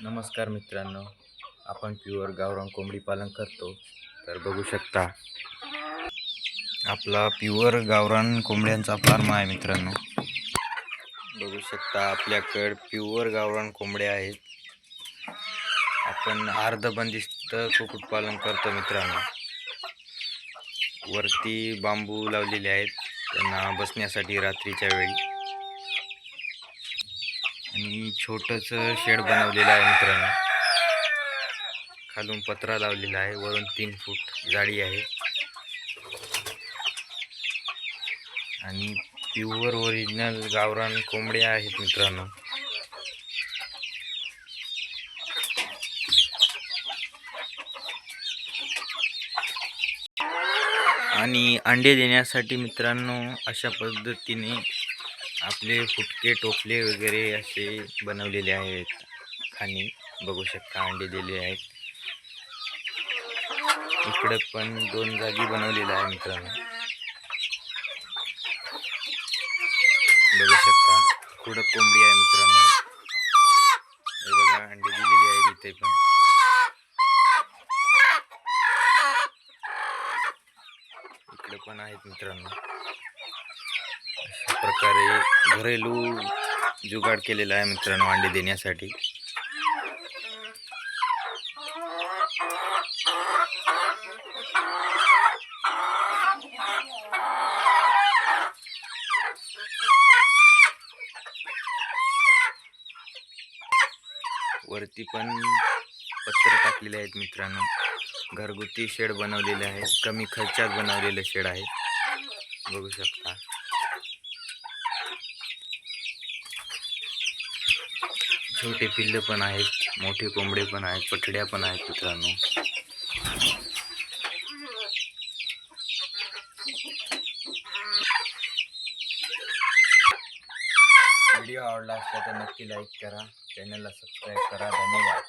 नमस्कार मित्रांनो आपण प्युअर गावरान कोंबडी पालन करतो तर बघू शकता. आपला प्युअर गावरान कोंबड्यांचा फार्म आहे मित्रांनो. बघू शकता आपल्याकडं प्युअर गावरान कोंबड्या आहेत. आपण अर्धबंदिस्त कुक्कुटपालन करतो मित्रांनो. वरती बांबू लावलेले आहेत त्यांना बसण्यासाठी रात्रीच्या वेळी. आणि छोटंसं शेड बनवलेलं आहे मित्रांनो. खालून पत्रा लावलेला आहे. वरून तीन फूट जाळी आहे. आणि प्युअर ओरिजिनल गावरान कोंबड्या आहेत मित्रांनो. आणि अंडे देण्यासाठी मित्रांनो अशा पद्धतीने आपले फुटके टोपले वगैरे असे बनवलेले आहेत. खाणी बघू शकता अंडे दिले आहेत. इकडं पण दोन जागी बनवलेलं आहे मित्रांनो. बघू शकता पुढं कोंबडी आहे मित्रांनो. हे बघा अंडे दिलेली आहे इथे पण. इकडे पण आहेत मित्रांनो. प्रकारे घरेलू जुगाड केलेला आहे मित्रांनो अंडे देण्यासाठी. वरती पण पत्र टाकलेले आहेत मित्रांनो. घरगुती शेड बनवलेले आहे कमी खर्चात बनवलेलं शेड आहे बघू शकता. छोटे पिल्लं पण आहेत मोठे कोंबडे पण आहेत पठड्या पण आहेत मित्रांनो. व्हिडिओ आवडला असला तर नक्की लाईक करा. चॅनलला सबस्क्राईब करा. धन्यवाद.